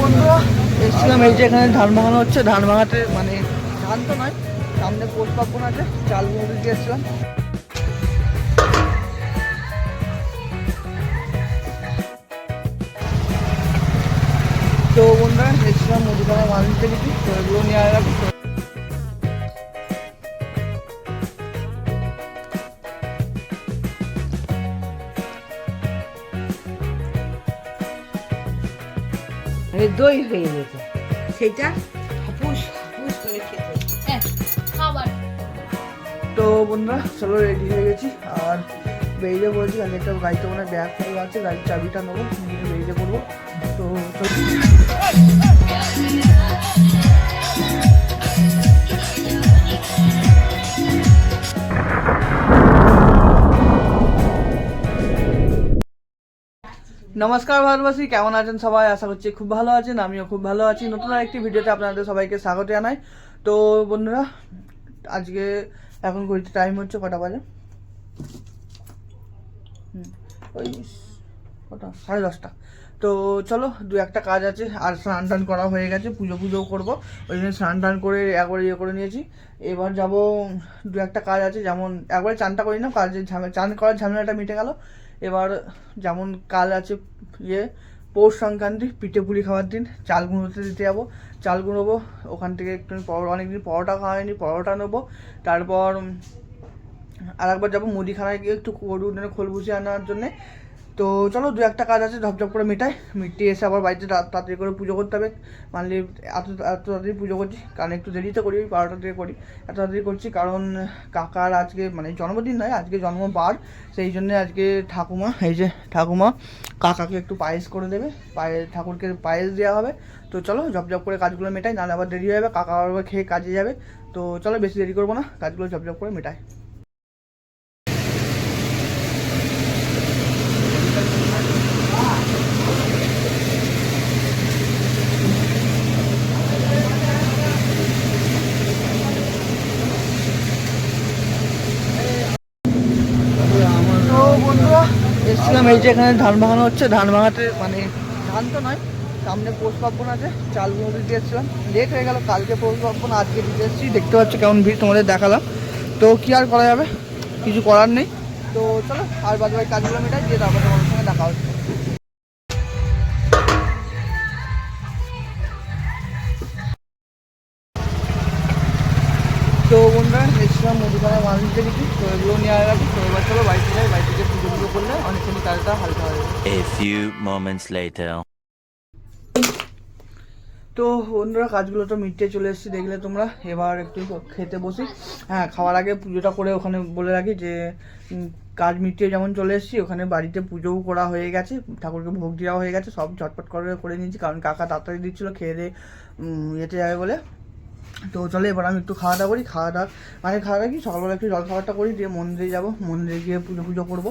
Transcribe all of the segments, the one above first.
বন্ধুরা, এসেছিলাম এই যে এখানে ধান ভাঙানো হচ্ছে। ধান ভাঙাতে মানে ধান তো নয়, সামনে পোষ পার্বণ আছে, চাল গুঁড়ো দিতে এসছিলাম। তো বন্ধুরা, এসছিলাম মুদিখানা মানুষ থেকে, তো এগুলো নিয়ে আসলাম আরে দই হয়ে যেত সেইটা হাপুস হাপুস করে খেতে হ্যাঁ খাবার। তো বন্ধুরা চলো রেডি হয়ে গেছি। আর বেরিয়ে পড়েছি আমি একটা গাড়িতে মনে হয় ব্যাগ আছে গাড়ির চাবিটা নেব বেরিয়ে পড়ব। তো নমস্কার ভারতবাসী, কেমন আছেন সবাই? আশা করছি খুব ভালো আছেন, আমিও খুব ভালো আছি। নতুন একটি ভিডিওতে আপনাদের সবাইকে স্বাগত জানাই। তো বন্ধুরা, আজকে এখন ঘড়িতে টাইম হচ্ছে কটা বাজে? ওই কটা? সাড়ে দশটা। তো চলো, দু একটা কাজ আছে, আর স্নান টান করা হয়ে গেছে, পুজো পুজোও করব। ওই জন্য স্নান টান করে একবার ইয়ে করে নিয়েছি। এবার যাব, দু একটা কাজ আছে, যেমন একবারে চানটা করি না কাজের ঝামেলা চান করার ঝামেলাটা মিটে গেল। এবার যেমন কাল আছে ইয়ে পৌষ সংক্রান্তি, পিঠে পুলি খাওয়ার দিন, চাল গুঁড়োতে দিতে যাব। চাল গুঁড়োবো, ওখান থেকে একটু পরোটা অনেকদিন পরোটা খাওয়া হয়নি, পরোটা নেব। তারপর আর একবার যাব মুদিখানায় গিয়ে একটু গরু খোল ভুষি আনার জন্যে। তো চলো দু একটা কাজ আছে, ঝপঝপ করে মেটাই। মিটিয়ে এসে আবার বাড়িতে তাড়াতাড়ি করে পুজো করতে হবে। মানলি এত এত তাড়াতাড়ি পুজো করছি, কারণ একটু দেরিতে করি, ওই বারোটা থেকে করি। এত তাড়াতাড়ি করছি কারণ কাকার আজকে মানে জন্মদিন নয়, আজকে জন্মবার। সেই জন্য আজকে ঠাকুমা, এই যে ঠাকুমা, কাকাকে একটু পায়েস করে দেবে। পায়ে, ঠাকুরকে পায়েস দেওয়া হবে। তো চলো ঝপঝপ করে কাজগুলো মেটাই, নাহলে আবার দেরি হয়ে যাবে, কাকা আবার খেয়ে কাজে যাবে। তো চলো বেশি দেরি করব না, কাজগুলো ঝপঝপ করে মেটাই তো বন্ধুরা এসেছিলাম এই যে এখানে ধান ভাঙানো হচ্ছে, ধান ভাঙাতে মানে ধান তো নয়, সামনে পৌষ পার্বণ আছে, চাল গুঁড়ো দিতে এসেছিলাম। লেট হয়ে গেল, কালকে পৌষ পার্বণ, আজকে দিতে এসেছি। দেখতে পাচ্ছ কেমন ভিড় তোমাদের দেখালাম। তো কি আর করা যাবে? কিছু করার নেই। তো চলো, আর বাদ বাকি কাজগুলো মেটাই, দিয়ে তারপর তোমাদের সঙ্গে দেখা হচ্ছে। তো বন্ধুরা, এসেছিলাম মাল নিতে কিছু তো এগুলো নিয়ে আসলাম তো এবার চলো বাড়িতে যাই বাড়ি পুজো করলে অনেকখানি কাজটা হালকা হয়ে যাবে। A few moments later. তো বন্ধুরা কাজগুলো তো মিটতে চলে এসেছি দেখলে তোমরা। এবার একটু খেতে বসি। হ্যাঁ খাওয়ার আগে পুজোটা করে ওখানে বলে রাখি যে কাজ মিটিয়ে যেমন চলে এসেছি ওখানে বাড়িতে পুজোও করা হয়ে গেছে ঠাকুরকে ভোগ দেওয়া হয়ে গেছে সব ঝটপট করে করে নিয়েছি কারণ কাকা তাড়াতাড়ি দিচ্ছিল খেয়ে দিয়ে ইয়েতে যাবে বলে। তো চলে এবার আমি একটু খাওয়া দাওয়া করি খাওয়া দাওয়া মানে খাওয়া দাওয়া কি? সকালবেলা একটু জল খাবারটা করি দিয়ে মন্দিরে যাব মন্দিরে গিয়ে পুজো পুজো করব।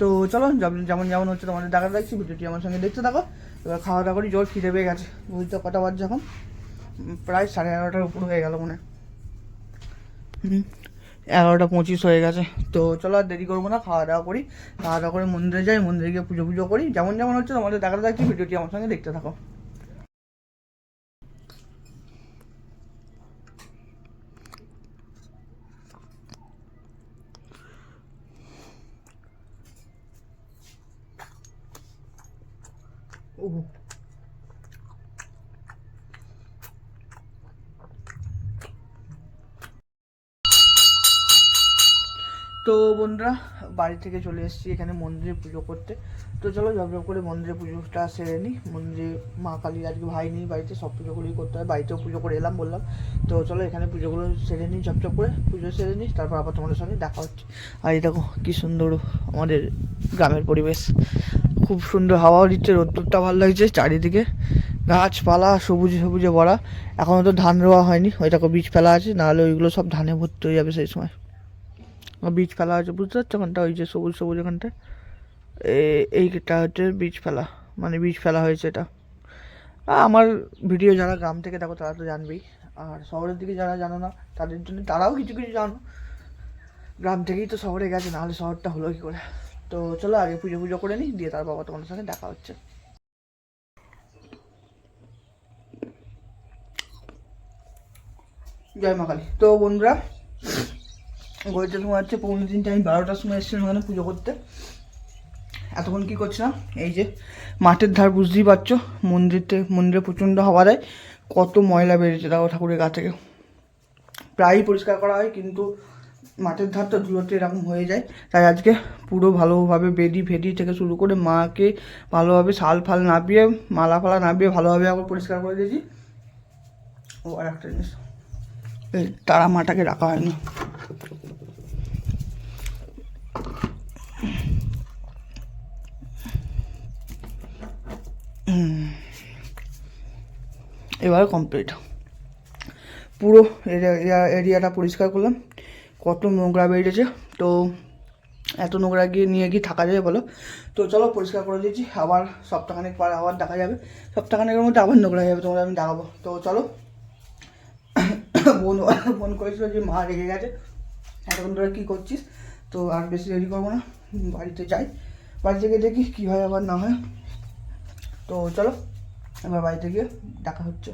তো চলো, যেমন যেমন হচ্ছে তোমাদের দেখা দেখছি ভিডিওটি আমার সঙ্গে দেখতে থাকো। এবার খাওয়া দাওয়া করি, জল খিদে পেয়ে গেছে। বুঝতে কটা বাজছে এখন? প্রায় সাড়ে এগারোটার উপর হয়ে গেল মনে হুম, এগারোটা পঁচিশ হয়ে গেছে। তো চলো আর দেরি করব না, খাওয়া দাওয়া করি। খাওয়া দাওয়া করে মন্দিরে যাই, মন্দিরে গিয়ে পুজো পুজো করি। যেমন যেমন হচ্ছে তোমাদের দেখা দেখছি ভিডিওটি আমার সঙ্গে দেখতে থাকো। ও তো বন্ধুরা, বাড়ি থেকে চলে এসেছি এখানে মন্দিরে পুজো করতে। তো চলো ঝপঝপ করে মন্দিরে পুজোটা সেরে নিই মন্দিরে মা কালীর আজকে ভাই নেই বাড়িতে, সব পুজোগুলোই করতে হয়। বাড়িতেও পুজো করে এলাম বললাম। তো চলো এখানে পুজোগুলো সেরে নিই ঝপঝপ করে পুজো সেরে নিই তারপর আবার তোমাদের সঙ্গে দেখা হচ্ছে। আর এই দেখো, কী সুন্দর আমাদের গ্রামের পরিবেশ। খুব সুন্দর হাওয়াও দিচ্ছে, রোদ্দুরটা ভালো লাগছে চারিদিকে। গাছপালা, সবুজে সবুজে ভরা। এখনও তো ধান রোয়া হয়নি ওই দেখো বীজ ফেলা আছে, নাহলে ওইগুলো সব ধানে ভর্তি হয়ে যাবে সেই সময়। বীজ ফেলা আছে, বুঝতে পারছ ওখানটা? ওই যে সবুজ সবুজ ওখানটা। এইটা হচ্ছে বীজ ফেলা মানে বীজ ফেলা হয়েছে এটা। আমার ভিডিও যারা গ্রাম থেকে দেখো, তারা তো জানবেই। আর শহরের দিকে যারা জানো না, তাদের জন্য তারাও কিছু কিছু জানো। গ্রাম থেকেই তো শহরে গেছে, নাহলে শহরটা হলো কি করে? তো চলো আগে পুজো পুজো করে নিই, দিয়ে তার বাবা তোমাদের সাথে দেখা হচ্ছে। জয় মা কালী। তো বন্ধুরা গরিটা সময় হচ্ছে পৌনে দিন আমি বারোটার সময় এসেছিলাম ওখানে পুজো করতে। এতক্ষণ কী করছিলাম? এই যে মাঠের ধার বুঝতেই পারছ, মন্দিরতে, মন্দিরে প্রচণ্ড হওয়া দেয়, কত ময়লা বেড়েছে দাও ঠাকুরের গা থেকে। প্রায়ই পরিষ্কার করা হয়, কিন্তু মাঠের ধার তো ধুলোতে এরকম হয়ে যায়। তাই আজকে পুরো ভালোভাবে বেদি ফেদি থেকে শুরু করে মাকে ভালোভাবে শাল ফাল নাবিয়ে, মালা ফালা নাবিয়ে ভালোভাবে আবার পরিষ্কার করে দিয়েছি। ও আর একটা জিনিস, এই তারা মাটাকে রাখা হয়নি। এবার কমপ্লিট পুরো এরিয়া, এরিয়াটা পরিষ্কার করলাম। কত নোংরা বেরিয়েছে। তো এত নোংরা গিয়ে নিয়ে গিয়ে থাকা যাবে বলো। তো চলো পরিষ্কার করে দিয়েছি আবার সপ্তাহখানেক পর আবার দেখা যাবে। সপ্তাহখানেকের মধ্যে আবার নোংরা যাবে তোমরা আমি দেখাবো। তো চলো। বোন ফোন করেছিল যে মা রেগে গেছে। এতক্ষণ ধরে কী করছিস? তো আর বেশি দেরি করব না। বাড়িতে যাই। বাড়ি থেকে দেখি কী হয় আবার না হয়। তো চলো, এবার বাড়িতে গিয়ে দেখা হচ্ছে।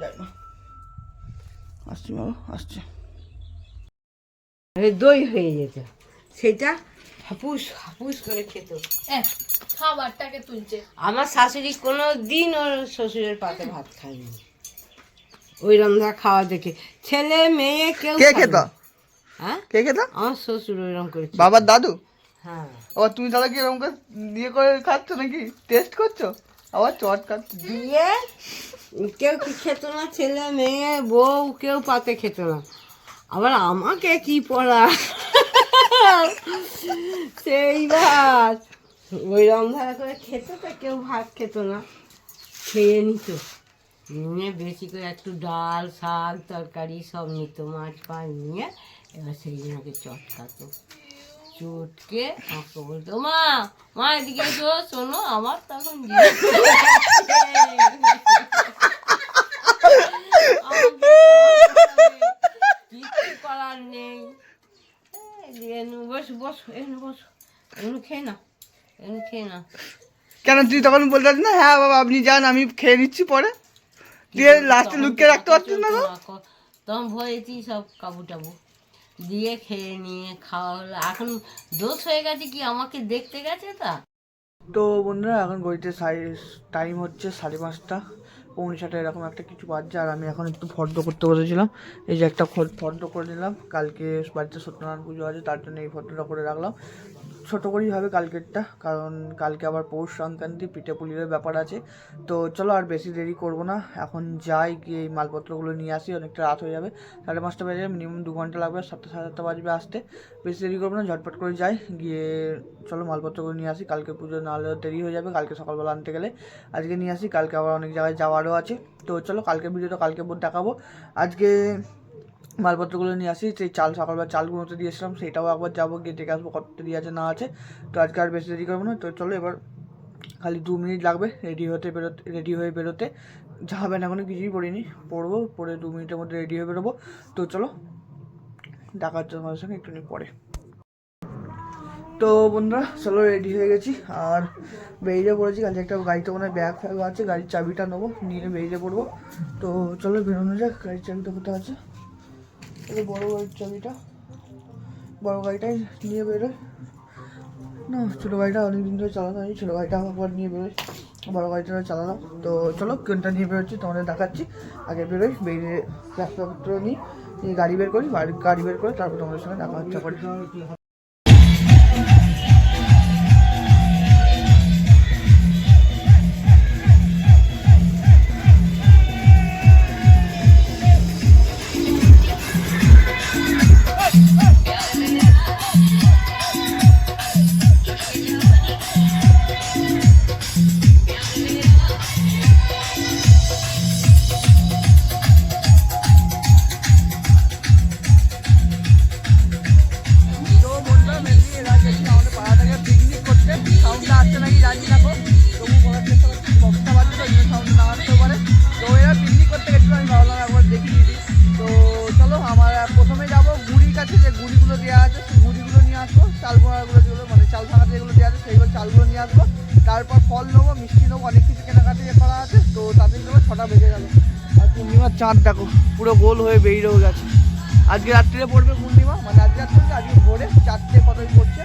যাই না আসছি বাবা আসছি। আরে দই হয়ে যেত সেটা হাপুস হাপুস করে খেত খাবারটাকে তুলছে। আমার শাশুড়ি কোনো দিন ওর শ্বশুরের পাতে ভাত খায়নি। ওই রন্ধা খাওয়া দেখে। ছেলে মেয়ে কেউ কে খেত? হ্যাঁ? কে খেত? আমার শ্বশুর ওইরকম করেছে বাবার দাদু? হ্যাঁ। আবার তুমি তাহলে কি এরকম করে দিয়ে করে খাচ্ছ নাকি? টেস্ট করছ? আবার চট খাচ্ছ দিয়ে কেউ কি খেত না, ছেলে, মেয়ে, বউ, কেউ পাতে খেত না। আবার আমাকে কি পড়া? সেইবার ওই রন্ধা করে খেত তো, কেউ ভাত খেত না। খেয়ে নিত। নিয়ে বেশি করে একটু ডাল, শাক, তরকারি সব নিত, মাছ, ফাছ নিয়ে। এবার সেই জন্যকে চটকাতো। চটকে আমাকে বলতো মা মা এদিকে এসো শোনো আমার তখন বিয়ে। করার নেই। বসো বসো এখানে বসো। খেয়ে না এগুলো খেয়ে না কেন তুই তখন বলতে পারছিস না? হ্যাঁ বাবা আপনি যান আমি খেয়ে নিচ্ছি পরে। দিয়ে লাস্টে লুকিয়ে রাখতে পারছিস না তখন ভয়েছি সব কাবু টাবু দিয়ে খেয়ে নিয়ে খাওয়া হলো। এখন দোষ হয়ে গেছে কি আমাকে দেখতে গেছে তা? তো বন্ধুরা, এখন গড়িতে টাইম হচ্ছে সাড়ে পাঁচটা, পৌনে ছটা এরকম একটা কিছু বাজছে, আর আমি এখন একটু ফর্দ করতে বসেছিলাম। এই যে একটা ফর্দ করে নিলাম, কালকে বাড়িতে সত্যনারায়ণ পুজো আছে, তার জন্য এই ফর্দটা করে রাখলাম। ছোটো করেই হবে কালকেরটা, কারণ কালকে আবার পৌষ সংক্রান্তি, পিঠে পুলির ব্যাপার আছে। তো চলো আর বেশি দেরি করব না। এখন যাই, গিয়ে এই মালপত্রগুলো নিয়ে আসি, অনেকটা রাত হয়ে যাবে। সাড়ে পাঁচটা বেজে মিনিমাম দু ঘণ্টা লাগবে সাতটা, সাড়ে সাতটা বাজবে আসতে। বেশি দেরি করব না, ঝটপট করে যাই, গিয়ে চলো মালপত্রগুলো নিয়ে আসি। কালকে পুজো না হলে দেরি হয়ে যাবে, কালকে সকালবেলা আনতে গেলে আজকে নিয়ে আসি, কালকে আবার অনেক জায়গায় যাওয়ারও আছে। তো চলো কালকে ভিডিওটা কালকে দেখাবো। আজকে মালপত্রগুলো নিয়ে আসি, সেই চাল সকালবেলা চালগুলো তো দিয়েছিলাম সেটাও একবার যাব, গিয়ে দেখে আসব কত দিয়ে আছে না আছে। তো আজকে আর বেশি দেরি করব না, তো চলো এবার খালি দু মিনিট লাগবে রেডি হতে বেরোতে, রেডি হয়ে বেরোতে। যা হবে না এখনও কিছুই পড়িনি, পড়ব পরে দু মিনিটের মধ্যে রেডি হয়ে বেরোবো। তো চলো, দেখা হচ্ছে তোমাদের সঙ্গে একটু পরে। তো বন্ধুরা, চলো রেডি হয়ে গেছি, আর বেরিয়ে পড়েছি, কালকে একটা গাড়িতে মনে হয় ব্যাগ ফ্যাগ আছে, গাড়ির চাবিটা নেব, নিয়ে বেরিয়ে পড়ব। তো চলো বেরোনো যাক, গাড়ির চাবিটা কোথায় আছে? এই বড় গাড়ির চাবিটা। বড় গাড়িটাই নিয়ে বেরোয়। না, ছোটো গাড়িটা অনেকদিন ধরে চালানো হয়নি, ছোটো গাড়িটা আবার নিয়ে বেরোয়। বড় গাড়িটা চালালাম। তো চলো কোনটা নিয়ে বেরোচ্ছি, তোমাদের দেখাচ্ছি। আগে বেরোই, বেরিয়ে রাস্তাপত্র নিই গাড়ি বের করি গাড়ি বের করে তারপর তোমাদের সঙ্গে দেখা হচ্ছে। পূর্ণিমার চাঁদ দেখো, পুরো গোল হয়ে বেরিয়েও গেছে। আজকে রাত্রিরে পড়বে পূর্ণিমা মানে আজকে রাত্রে আজকে ভোরে চারটে কতই পড়ছে।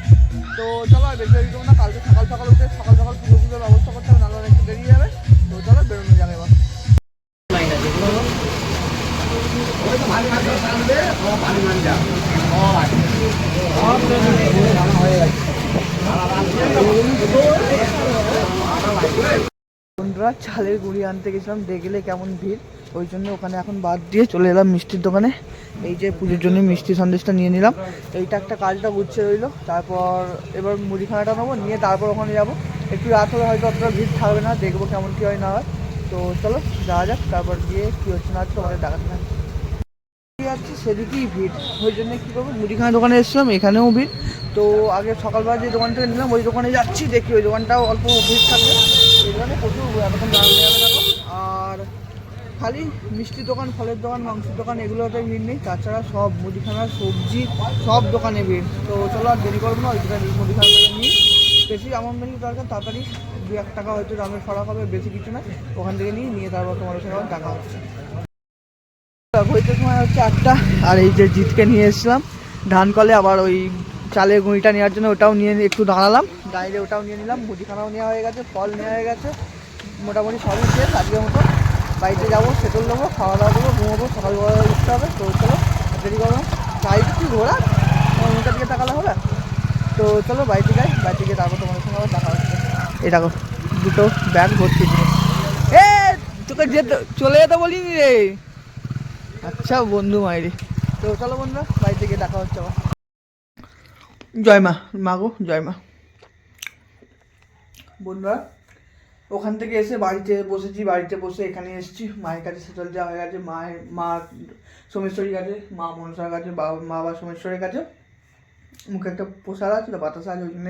তো চলো আর বেশি করব না, কালকে সকাল সকাল উঠে সকাল সকাল পুজো পুজোর ব্যবস্থা করতে হবে, নাহলে একটু বেরিয়ে যাবে তো চলো বেরোনো যাবে এবার। বন্ধুরা চালের গুঁড়ি আনতে গেছিলাম, দেখলে কেমন ভিড়। ওই জন্য ওখানে এখন বাদ দিয়ে চলে এলাম মিষ্টির দোকানে। এই যে পুজোর জন্য মিষ্টি সন্দেশটা নিয়ে নিলাম। এইটা একটা কাজটা গুচ্ছে রইল। তারপর এবার মুদিখানাটা নেব, নিয়ে তারপর ওখানে যাব। একটু রাত হলে হয়তো অতটা ভিড় থাকবে না, দেখব কেমন কী হয় না হয়। তো চলো, যাওয়া যাক। তারপর গিয়ে কী হচ্ছে না হচ্ছে তোমাদের দেখাতে থাকবে যাচ্ছি সেদিকেই ভিড়। ওই জন্য কী করব মুদিখানা দোকানে এসেছিলাম, এখানেও ভিড়। তো আগে সকালবেলা যে দোকান থেকে নিলাম, ওই দোকানে যাচ্ছি, দেখি ওই দোকানটাও অল্প ভিড় থাকবে। দোকানে প্রচুর এতক্ষণ দাঁড়ানো যাবে দেখো আর খালি মিষ্টির দোকান, ফলের দোকান, মাংসের দোকান, এগুলোতে ভিড় নেই। তাছাড়া সব মুদিখানা, সবজি, সব দোকানে ভিড়। তো চলো আর দেরি করব না, ওই দোকানে মুদিখানা নিই। বেশি আমার মেনলি দরকার, তাড়াতাড়ি দু এক টাকা হয়তো দামের ফারাক হবে, বেশি কিছু না। ওখান থেকে নিয়ে নিয়ে তারপর তোমার সঙ্গে টাকা হচ্ছে। হইতে সময় হচ্ছে আটটা, আর এই যে জিতকে নিয়ে এসেছিলাম। ধান কলে আবার ওই চালের গুঁড়িটা নেওয়ার জন্য ওটাও নিয়ে একটু দাঁড়ালাম। দাঁড়িয়ে ওটাও নিয়ে নিলাম, মুদিখানাও নেওয়া হয়ে গেছে, ফল নেওয়া হয়ে গেছে, মোটামুটি সবই শেষ, আজকের মতো। বাড়িতে যাব, সেটল নেব খাওয়া দাওয়া করব ঘুমাবো, সকালবেলা উঠতে হবে, তো চলো, দেরি করব গাড়িটা কি ঘোরা, তোমার দিকে তাকালে হবে। তো চলো, বাড়িতে যাই, বাড়িতে গিয়ে তারপর তোমার সঙ্গে আবার দেখা হচ্ছে। এই দেখো, দুটো ব্যাগ ভর্তি এ, তোকে যেতে চলে যেতে বলিনি রে। আচ্ছা বন্ধু মাইরি। তো চলো বন্ধুরা, বাড়িতে গিয়ে দেখা হচ্ছে আবার। জয় মা মা গো, জয় মা। বন্ধুরা, ওখান থেকে এসে বাড়িতে বসেছি, বাড়িতে বসে এখানে এসেছি। মায়ের কাছে সেটল যাওয়া হয়ে গেছে, মায়ের, মা সোমেশ্বরীর কাছে, মা মনসার কাছে বাবা মা বা সোমেশ্বরের কাছে। মুখে একটা পোষার আছে তো বাতাস আছে, ওই জন্য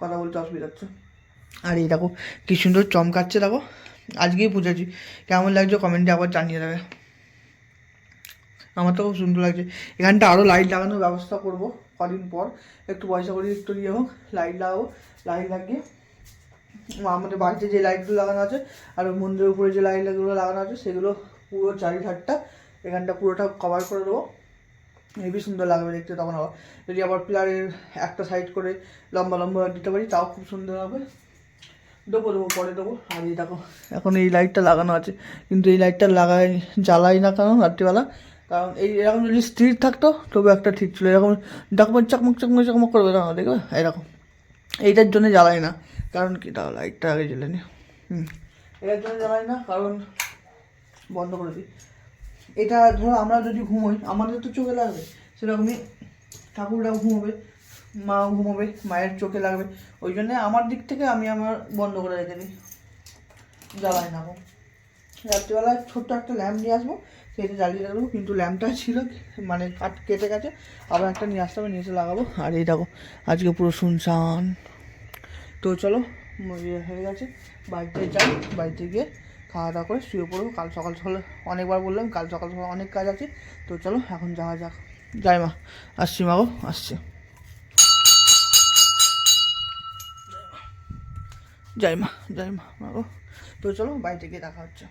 কথা বলতে অসুবিধা হচ্ছে। আর এই দেখো, কি সুন্দর চমকাচ্ছে দেখো। আজকেই পুজোছি। কেমন লাগছে কমেন্টে আবার জানিয়ে দেবে। আমার তো খুব সুন্দর লাগছে। এখানটা আরও লাইট লাগানোর ব্যবস্থা করব কদিন পর। একটু পয়সা করে, একটু ইয়ে হোক লাইট লাগাবো লাইট লাগিয়ে। আমাদের বাড়িতে যে লাইটগুলো লাগানো আছে, আর মন্দিরের উপরে যে লাইটগুলো লাগানো আছে, সেগুলো পুরো চারিধারটা, এখানটা পুরোটা কভার করে দেবো। হেবি সুন্দর লাগবে দেখতে তখন আবার। যদি আবার পিলারের একটা সাইড করে লম্বা লম্বা দিতে পারি, তাও খুব সুন্দর হবে। দেবো দেবো, পরে দেবো। আর এই দেখো, এখন এই লাইটটা লাগানো আছে। কিন্তু এই লাইটটা লাগাই জ্বালাই না কারণ রাত্রিবেলা? কারণ এই এরকম যদি স্থির থাকতো, তবে একটা ঠিক ছিল। এরকম ডাকমক চাকমক চাকমক চাকমক করবে না দেখবে এরকম এইটার জন্য জ্বালাই না। কারণ কি? দাও লাইটটা আগে জ্বেলে নি। হুম। জন্য জ্বালাই না, কারণ বন্ধ করে দিই। এটা ধরো আমরা যদি ঘুমোই, আমাদের তো চোখে লাগবে, সেরকমই ঠাকুররাও ঘুমোবে, মাও ঘুমোবে, মায়ের চোখে লাগবে। ওই জন্যে আমার দিক থেকে আমি আমার বন্ধ করে রেখে দিই। জ্বালাই না। রাত্রিবেলা ছোট্ট একটা ল্যাম্প নিয়ে আসব সেটা জ্বালিয়ে রাখব, কিন্তু ল্যাম্পটা ছিল মানে কাট কেটে গেছে। আবার একটা নিয়ে আসতে হবে, নিয়ে এসে লাগাবো। আর এই দেখো, আজকে পুরো শুনশান। তো চলো হয়ে গেছে। বাড়িতে যাই, বাড়িতে গিয়ে খাওয়া দাওয়া করে শুয়ে পড়ব। কাল সকাল সকাল অনেকবার বললাম, কাল সকাল সকাল অনেক কাজ আছে। তো চলো, এখন যাওয়া যাক। যাই মা, আসছি মা গো, আসছি। জয় মা, যাই মা মা গো। তো চলো, বাড়িতে গিয়ে দেখা হচ্ছে।